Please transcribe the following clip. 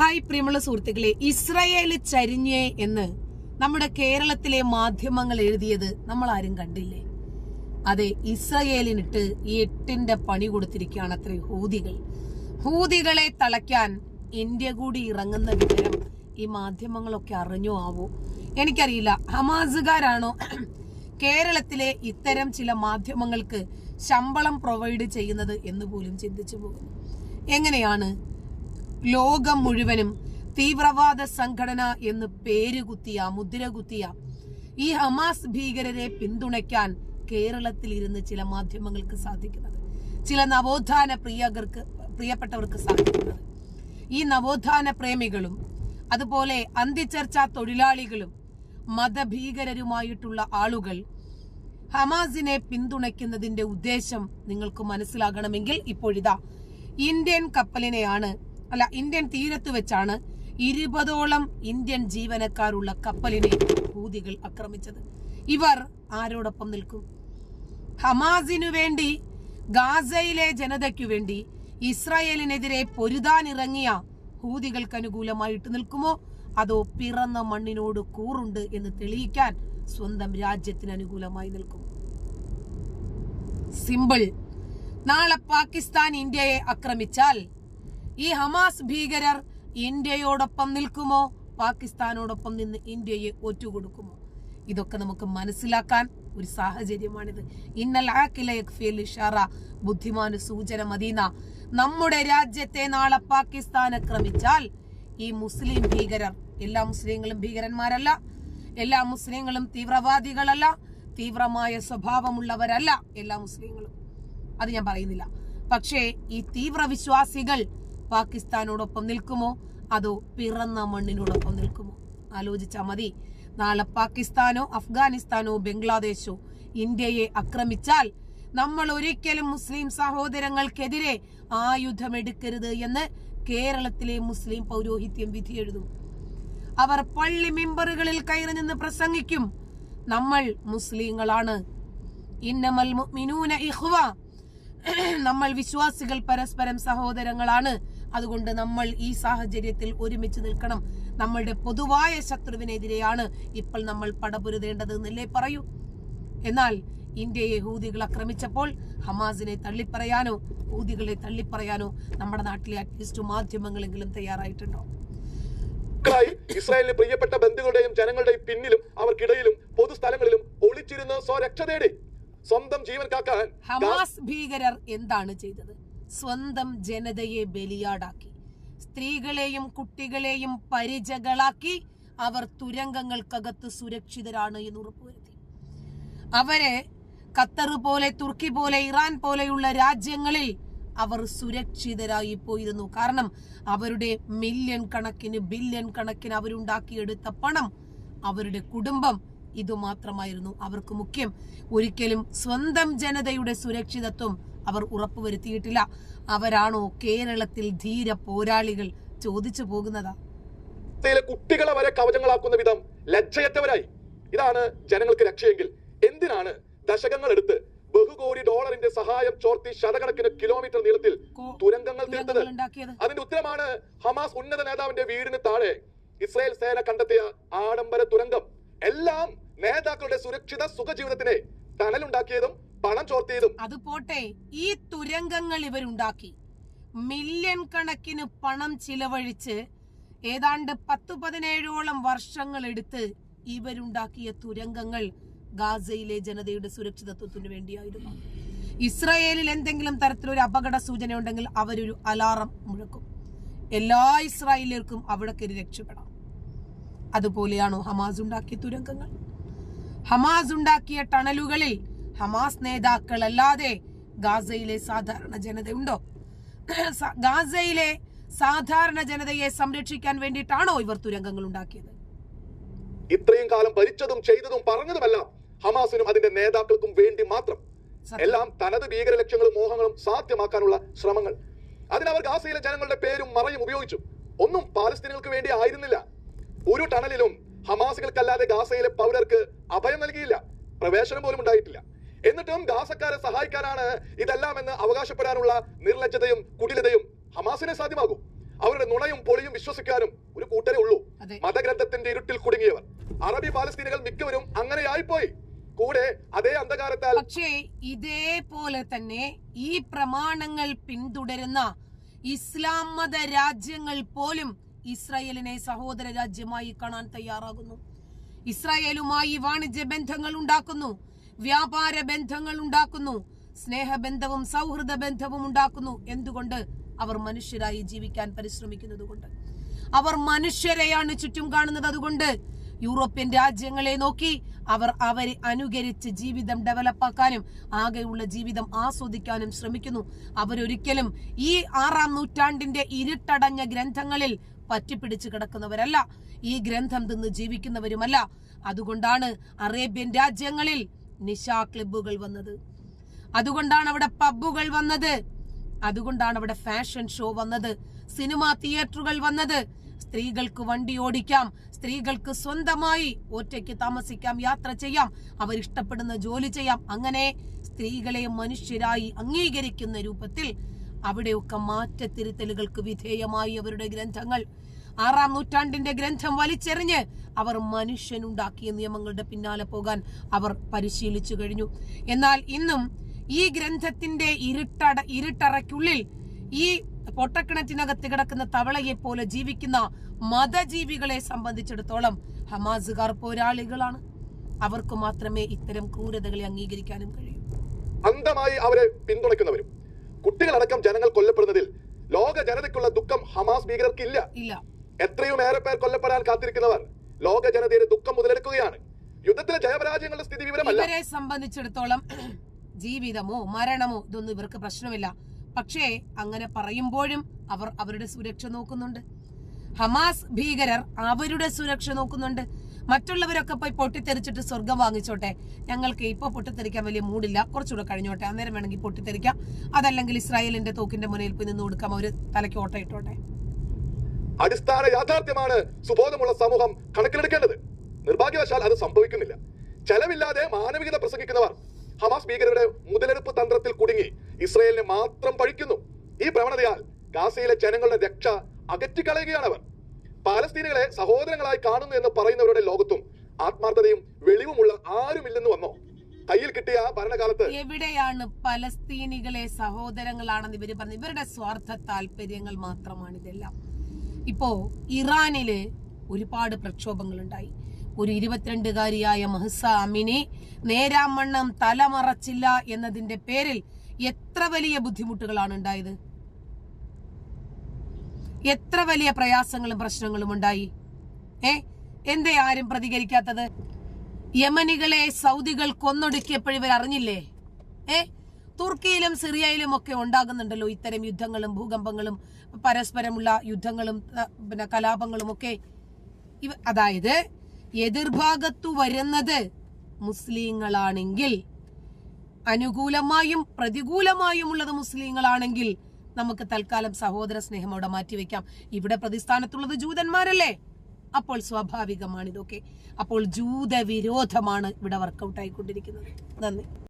Hi പ്രിയമുള്ള സുഹൃത്തുക്കളെ Israel ചരിഞ്ഞേ എന്ന് നമ്മുടെ കേരളത്തിലെ മാധ്യമങ്ങൾ എഴുതിയത് നമ്മൾ ആരും കണ്ടില്ലേ? അതെ ഇസ്രയേലിനിട്ട് എട്ടിന്റെ പണി കൊടുത്തിരിക്കുകയാണ് അത്ര ഹൂതികൾ. ഹൂതികളെ തളയ്ക്കാൻ ഇന്ത്യ കൂടി ഇറങ്ങുന്ന വിവരം ഈ മാധ്യമങ്ങളൊക്കെ അറിഞ്ഞോ ആവോ? എനിക്കറിയില്ല. ഹമാസുകാരാണോ കേരളത്തിലെ ഇത്തരം ചില മാധ്യമങ്ങൾക്ക് ശമ്പളം പ്രൊവൈഡ് ചെയ്യുന്നത് എന്ന് പോലും ചിന്തിച്ചു പോകുന്നു. എങ്ങനെയാണ് ലോകം മുഴുവനും തീവ്രവാദ സംഘടന എന്ന് പേരുകുത്തിയ മുദ്രകുത്തിയ മുദ്ര കുത്തിയ ഈ ഹമാസ് ഭീകരരെ പിന്തുണയ്ക്കാൻ കേരളത്തിൽ ഇരുന്ന് ചില മാധ്യമങ്ങൾക്ക് സാധിക്കുന്നത് ചില നവോത്ഥാന പ്രിയകർക്ക് പ്രിയപ്പെട്ടവർക്ക് സാധിക്കുന്നത്. ഈ നവോത്ഥാന പ്രേമികളും അതുപോലെ അന്തിച്ചർച്ച തൊഴിലാളികളും മതഭീകരരുമായിട്ടുള്ള ആളുകൾ ഹമാസിനെ പിന്തുണയ്ക്കുന്നതിന്റെ ഉദ്ദേശം നിങ്ങൾക്ക് മനസ്സിലാകണമെങ്കിൽ ഇപ്പോഴിതാ ഇന്ത്യൻ കപ്പലിനെയാണ് അല്ല ഇന്ത്യൻ തീരത്ത് വെച്ചാണ് ഇരുപതോളം ഇന്ത്യൻ ജീവനക്കാരുള്ള കപ്പലിനെ ഹൂതികൾ ആക്രമിച്ചത്. ഇവർ ആരോടൊപ്പം നിൽക്കും? ഹമാസിനു വേണ്ടി ഗാസയിലെ ജനതയ്ക്കു വേണ്ടി ഇസ്രായേലിനെതിരെ പൊരുതാനിറങ്ങിയ ഹൂതികൾക്ക് അനുകൂലമായിട്ട് നിൽക്കുമോ? അതോ പിറന്ന മണ്ണിനോട് കൂറുണ്ട് എന്ന് തെളിയിക്കാൻ സ്വന്തം രാജ്യത്തിന് അനുകൂലമായി നിൽക്കും? സിമ്പിൾ. നാളെ പാകിസ്ഥാൻ ഇന്ത്യയെ ആക്രമിച്ചാൽ ഈ ഹമാസ് ഭീകരർ ഇന്ത്യയോടൊപ്പം നിൽക്കുമോ? പാകിസ്ഥാനോടൊപ്പം നിന്ന് ഇന്ത്യയെ ഒറ്റുകൊടുക്കുമോ? ഇതൊക്കെ നമുക്ക് മനസ്സിലാക്കാൻ ഒരു സാഹചര്യമാണിത്. ഇന്നൽ ബുദ്ധിമാന് സൂചന മദീന. നമ്മുടെ രാജ്യത്തെ നാളെ പാകിസ്ഥാൻ ആക്രമിച്ചാൽ ഈ മുസ്ലിം ഭീകരർ എല്ലാ മുസ്ലിങ്ങളും ഭീകരന്മാരല്ല എല്ലാ മുസ്ലിങ്ങളും തീവ്രവാദികളല്ല തീവ്രമായ സ്വഭാവമുള്ളവരല്ല എല്ലാ മുസ്ലിങ്ങളും. അത് ഞാൻ പറയുന്നില്ല. പക്ഷേ ഈ തീവ്ര വിശ്വാസികൾ പാകിസ്ഥാനോടൊപ്പം നിൽക്കുമോ? അതോ പിറന്ന മണ്ണിനോടൊപ്പം നിൽക്കുമോ? ആലോചിച്ചാൽ മതി. നാളെ പാകിസ്ഥാനോ അഫ്ഗാനിസ്ഥാനോ ബംഗ്ലാദേശോ ഇന്ത്യയെ ആക്രമിച്ചാൽ നമ്മൾ ഒരിക്കലും മുസ്ലിം സഹോദരങ്ങൾക്കെതിരെ ആയുധമെടുക്കരുത് എന്ന് കേരളത്തിലെ മുസ്ലിം പൗരോഹിത്യം വിധി എഴുതും. അവർ പള്ളി മെമ്പറുകളിൽ കയറി നിന്ന് പ്രസംഗിക്കും. നമ്മൾ മുസ്ലിങ്ങളാണ്. ഇന്നമൽ ഇഖ്വ. നമ്മൾ വിശ്വാസികൾ പരസ്പരം സഹോദരങ്ങളാണ്. അതുകൊണ്ട് നമ്മൾ ഈ സാഹചര്യത്തിൽ ഒരുമിച്ച് നിൽക്കണം. നമ്മളുടെ പൊതുവായ ശത്രുവിനെതിരെയാണ് ഇപ്പോൾ നമ്മൾ പടപുരുതേണ്ടത് എന്നല്ലേ പറയൂ. എന്നാൽ ഇന്ത്യയെ ഹൂതികൾ ആക്രമിച്ചപ്പോൾ ഹമാസിനെ തള്ളിപ്പറയാനോ ഹൂതികളെ തള്ളിപ്പറയാനോ നമ്മുടെ നാട്ടിലെ അറ്റ്ലീസ്റ്റ് മാധ്യമങ്ങളെങ്കിലും തയ്യാറായിട്ടുണ്ടോ? ഇസ്രായേലിന് പ്രിയപ്പെട്ട ബന്ധുക്കളുടെയും ജനങ്ങളുടെയും പിന്നിലും അവർക്കിടയിലും പൊതുസ്ഥലങ്ങളിലും ഒളിച്ചിരുന്ന് സ്വരക്ഷ തേടി സ്വന്തം ജീവൻ കാക്കാൻ ഹമാസ് ഭീകരർ എന്താണ് ചെയ്തത്? സ്വന്തം ജനതയെ ബലിയാടാക്കി. സ്ത്രീകളെയും കുട്ടികളെയും പരിചകളാക്കി അവർ തുരങ്കങ്ങൾക്കകത്ത് സുരക്ഷിതരാണ് എന്ന് ഉറപ്പുവരുത്തി. അവരെ ഖത്തർ പോലെ തുർക്കി പോലെ ഇറാൻ പോലെയുള്ള രാജ്യങ്ങളിൽ അവർ സുരക്ഷിതരായി പോയിരുന്നു. കാരണം അവരുടെ മില്യൺ കണക്കിന് ബില്യൺ കണക്കിന് അവരുണ്ടാക്കിയെടുത്ത പണം അവരുടെ കുടുംബം ഇതുമാത്രമായിരുന്നു. അവർക്ക് മുഖ്യം ഒരിക്കലും സ്വന്തം ജനതയുടെ സുരക്ഷിതത്വം അവർ ഉറപ്പുവരുത്തിയിട്ടില്ല. അവരാണോ കേരളത്തിൽ ധീര പോരാളികൾ? ചോദിച്ചു പോകുന്നത്. കുട്ടികളെ വരെ കവചങ്ങളാക്കുന്ന വിധം ലജ്ജയറ്റവരായി. ഇതാണ് ജനങ്ങൾക്ക് രക്ഷയെങ്കിൽ. എന്തിനാണ് ദശകങ്ങൾ എടുത്ത് ബഹുകോടി ഡോളറിന്റെ സഹായം ചോർത്തി ശതകണക്കിന് കിലോമീറ്റർ നീളത്തിൽ തുരങ്കങ്ങൾ തീർത്തത്? അതിന്റെ ഉത്തരമാണ് ഹമാസ് ഉന്നത നേതാവിന്റെ വീടിന് താഴെ ഇസ്രായേൽ സേന കണ്ടെത്തിയ ആഡംബര തുരങ്കം. എല്ലാം നേതാക്കളുടെ സുരക്ഷിത സുഖജീവിതത്തിനെ തണലുണ്ടാക്കിയതും പണം ചോർത്തിയതും. അത് പോട്ടെ ഈ തുരങ്കങ്ങൾ ഇവരുണ്ടാക്കി. മില്യൺ കണക്കിന് പണം ചിലവഴിച്ച് ഏതാണ്ട് പത്തു പതിനേഴോളം വർഷങ്ങൾ എടുത്ത് ഇവരുണ്ടാക്കിയ തുരങ്കങ്ങൾ ഗാസയിലെ ജനതയുടെ സുരക്ഷിതത്വത്തിന് വേണ്ടിയായിരുന്നു. ഇസ്രയേലിൽ എന്തെങ്കിലും തരത്തിലൊരു അപകട സൂചന ഉണ്ടെങ്കിൽ അവരൊരു അലാറം മുഴക്കും. എല്ലാ ഇസ്രായേലിയർക്കും അവിടെ കയറി രക്ഷപ്പെടാം. അതുപോലെയാണോ ഹമാസ് ഉണ്ടാക്കിയ തുരങ്കങ്ങൾ? ഹമാസ് ഉണ്ടാക്കിയ ടണലുകളിൽ ഹമാസ് നേതാക്കളല്ലാതെ ഗാസയിലെ സാധാരണ ജനതയുണ്ടോ? ഗാസയിലെ സാധാരണ ജനതയെ സംരക്ഷിക്കാൻ വേണ്ടിയിട്ടാണോ ഇവർ തുരങ്കങ്ങൾ ഉണ്ടാക്കിയത്? ഇത്രയും കാലം ഭരിച്ചതും ചെയ്തതും പറഞ്ഞതുമെല്ലാം ഹമാസിനും അതിന്റെ നേതാക്കൾക്കും വേണ്ടി മാത്രം. എല്ലാം തനത് ഭീകര ലക്ഷ്യങ്ങളും മോഹങ്ങളും സാധ്യമാക്കാനുള്ള ശ്രമങ്ങൾ. അതിനവർ ഗാസയിലെ ജനങ്ങളുടെ പേരും മറയും ഉപയോഗിച്ചു. ഒന്നും പാലസ്തീനുകൾക്ക് വേണ്ടി ആയിരുന്നില്ല. ഒരു ടണലിലും ഹമാസുകൾക്കല്ലാതെ ഗാസയിലെ പൗരർക്ക് അഭയം നൽകിയില്ല. പ്രവേശനം പോലും ഉണ്ടായിട്ടില്ല. എന്നിട്ടും ഗാസക്കാരെ സഹായിക്കാനാണ് ഇതെല്ലാം എന്ന് അവകാശപ്പെടാനുള്ള നിർലജ്ജതയും കുടിലതയും ഹമാസിനെ സാധ്യമാകും. അവരുടെ നുണയും പൊളിയും വിശ്വസിക്കാനും ഒരു കൂട്ടരേ ഉള്ളൂ. മതഗ്രന്ഥത്തിന്റെ ഇരുട്ടിൽ കുടുങ്ങിയവർ. അറബി പാലസ്തീനികൾ മിക്കവരും അങ്ങനെയായിപ്പോയി. കൂടെ അതേ അന്ധകാരത്താൽ പക്ഷേ ഇതേപോലെ തന്നെ ഈ പ്രമാണങ്ങൾ പിന്തുടരുന്ന ഇസ്ലാം മത രാജ്യങ്ങൾ പോലും ഇസ്രായേലിനെ സഹോദര രാജ്യമായി കാണാൻ തയ്യാറാകുന്നു. ഇസ്രായേലുമായി വാണിജ്യ ബന്ധങ്ങൾ ഉണ്ടാക്കുന്നു. വ്യാപാര ബന്ധങ്ങൾ ഉണ്ടാക്കുന്നു. സ്നേഹബന്ധവും സൗഹൃദ ബന്ധവും ഉണ്ടാക്കുന്നു. എന്തുകൊണ്ട്? അവർ മനുഷ്യരായി ജീവിക്കാൻ പരിശ്രമിക്കുന്നത് കൊണ്ട് അവർ മനുഷ്യരെയാണ് ചുറ്റും കാണുന്നത് അതുകൊണ്ട്. യൂറോപ്യൻ രാജ്യങ്ങളെ നോക്കി അവർ അവരെ അനുകരിച്ച് ജീവിതം ഡെവലപ്പാക്കാനും ആകെയുള്ള ജീവിതം ആസ്വദിക്കാനും ശ്രമിക്കുന്നു. അവരൊരിക്കലും ഈ ആറാം നൂറ്റാണ്ടിന്റെ ഇരുട്ടടഞ്ഞ ഗ്രന്ഥങ്ങളിൽ പറ്റിപ്പിടിച്ച് കിടക്കുന്നവരല്ല. ഈ ഗ്രന്ഥം തിന്ന് ജീവിക്കുന്നവരുമല്ല. അതുകൊണ്ടാണ് അറേബ്യൻ രാജ്യങ്ങളിൽ നിശാ ക്ലബ്ബുകൾ വന്നത്. അതുകൊണ്ടാണ് അവിടെ പബ്ബുകൾ വന്നത്. അതുകൊണ്ടാണ് അവിടെ ഫാഷൻ ഷോ വന്നത്. സിനിമാ തിയേറ്ററുകൾ വന്നത്. സ്ത്രീകൾക്ക് വണ്ടി ഓടിക്കാം. സ്ത്രീകൾക്ക് സ്വന്തമായി ഒറ്റയ്ക്ക് താമസിക്കാം യാത്ര ചെയ്യാം. അവർ ഇഷ്ടപ്പെടുന്ന ജോലി ചെയ്യാം. അങ്ങനെ സ്ത്രീകളെ മനുഷ്യരായി അംഗീകരിക്കുന്ന രൂപത്തിൽ അവിടെയൊക്കെ മാറ്റത്തിരുത്തലുകൾക്ക് വിധേയമായി അവരുടെ ഗ്രന്ഥങ്ങൾ. ആറാം നൂറ്റാണ്ടിന്റെ ഗ്രന്ഥം വലിച്ചെറിഞ്ഞ് അവർ മനുഷ്യനുണ്ടാക്കിയ നിയമങ്ങളുടെ പിന്നാലെ പോകാൻ അവർ പരിശീലിച്ചു കഴിഞ്ഞു. എന്നാൽ ഇന്നും ഈ ഗ്രന്ഥത്തിന്റെ ഇരുട്ടട ഇരുട്ടറയ്ക്കുള്ളിൽ ഈ പൊട്ടക്കിണറ്റിനകത്ത് കിടക്കുന്ന തവളയെ പോലെ ജീവിക്കുന്ന മതജീവികളെ സംബന്ധിച്ചിടത്തോളം ഹമാസുകാർ പോരാളികളാണ്. അവർക്ക് മാത്രമേ ഇത്തരം ക്രൂരതകളെ അംഗീകരിക്കാനും കഴിയൂ. അന്ധമായി അവരെ പിന്തുണയ്ക്കുന്നവരും കുട്ടികളടക്കം ജനങ്ങൾ കൊല്ലപ്പെടുന്നതിൽ ലോക ജനതയ്ക്കുള്ള ദുഃഖം ഹമാസ് ഭീകരർക്കില്ല. ഇല്ല. എത്രയും ഏറെ പേർ കൊല്ലപ്പെടാൻ കാത്തിരിക്കുന്നവർ ലോക ജനതയുടെ ദുഃഖം മുതലെടുക്കുകയാണ്. യുദ്ധത്തിലെ ജയപരാജയങ്ങളുടെ സ്ഥിതി വിവരമല്ല. ഇവരെ സംബന്ധിച്ചിടത്തോളം ജീവിതമോ മരണമോ ഇതൊന്നും ഇവർക്ക് പ്രശ്നമില്ല. പക്ഷേ അങ്ങനെ പറയുമ്പോഴും അവർ അവരുടെ സുരക്ഷ നോക്കുന്നുണ്ട്. ഹമാസ് ഭീകരർ അവരുടെ സുരക്ഷ നോക്കുന്നുണ്ട്. മറ്റുള്ളവരൊക്കെ പോയി പൊട്ടിത്തെറിച്ചിട്ട് സ്വർഗം വാങ്ങിച്ചോട്ടെ. ഞങ്ങൾക്ക് ഇപ്പൊ പൊട്ടിത്തെറിക്കാൻ വലിയ മൂടില്ല. കുറച്ചുകൂടെ കഴിഞ്ഞോട്ടെ. അന്നേരം വേണമെങ്കിൽ പൊട്ടിത്തെറിക്കാം. അതല്ലെങ്കിൽ ഇസ്രായേലിന്റെ തോക്കിന്റെ മുനയിൽ പോയി നിന്ന് കൊടുക്കാം. അവർ തലയ്ക്ക് ഓട്ട ഇട്ടോട്ടെ. അടിസ്ഥാന യാഥാർത്ഥ്യമാണ് സുബോധമുള്ള സമൂഹം കണക്കിലെടുക്കേണ്ടത്. നിർഭാഗ്യവശാൽ അത് സംഭവിക്കുന്നില്ല. ചെലവില്ലാതെ മാനവികത പ്രസംഗിക്കുന്നവർ ഹമാസ് ഭീകരരുടെ മുതലെടുപ്പ് തന്ത്രത്തിൽ കുടുങ്ങി ഇസ്രയേലിനെ മാത്രം പഴിക്കുന്നു. ഈ പ്രവണതയാൽ ഗാസയിലെ ജനങ്ങളുടെ രക്ഷ അകറ്റിക്കളയുകയാണ് അവർ പാലസ്തീനികളെ സഹോദരങ്ങളായി കാണുന്നു എന്ന് പറയുന്നവരുടെ ലോകത്തും ആത്മാർത്ഥതയും വെളിവുമുള്ള ആരുമില്ലെന്ന് വന്നോ? കയ്യിൽ കിട്ടിയ ഭരണകാലത്ത് എവിടെയാണ് പലസ്തീനികളെ സഹോദരങ്ങളാണെന്ന് ഇവർ പറഞ്ഞു ഇവരുടെ സ്വാർത്ഥ താല്പര്യങ്ങൾ മാത്രമാണ് ഇതെല്ലാം ഇപ്പോ ഇറാനിൽ ഒരുപാട് പ്രക്ഷോഭങ്ങൾ ഉണ്ടായി ഒരു ഇരുപത്തിരണ്ടുകാരിയായ മഹസ അമിനി നേരാമണ്ണം തലമറച്ചില്ല എന്നതിന്റെ പേരിൽ എത്ര വലിയ ബുദ്ധിമുട്ടുകളാണ് ഉണ്ടായത്? എത്ര വലിയ പ്രയാസങ്ങളും പ്രശ്നങ്ങളും ഉണ്ടായി? ഏ? എന്തേ ആരും പ്രതികരിക്കാത്തത്? യമനികളെ സൗദികൾ കൊന്നൊടുക്കിയപ്പോൾ ഇവർ അറിഞ്ഞില്ലേ ഏ? തുർക്കിയിലും സിറിയയിലും ഒക്കെ ഉണ്ടാകുന്നുണ്ടല്ലോ ഇത്തരം യുദ്ധങ്ങളും ഭൂകമ്പങ്ങളും പരസ്പരമുള്ള യുദ്ധങ്ങളും പിന്നെ കലാപങ്ങളും ഒക്കെ. ഇവ അതായത് എതിർഭാഗത്തു വരുന്നത് മുസ്ലിങ്ങളാണെങ്കിൽ അനുകൂലമായും പ്രതികൂലമായും ഉള്ളത് മുസ്ലിങ്ങളാണെങ്കിൽ നമുക്ക് തൽക്കാലം സഹോദര സ്നേഹം അവിടെ മാറ്റിവെക്കാം. ഇവിടെ പ്രതിസ്ഥാനത്തുള്ളത് ജൂതന്മാരല്ലേ? അപ്പോൾ സ്വാഭാവികമാണ് ഇതൊക്കെ അപ്പോൾ ജൂതവിരോധമാണ് ഇവിടെ വർക്കൗട്ട് ആയിക്കൊണ്ടിരിക്കുന്നത്. നന്ദി.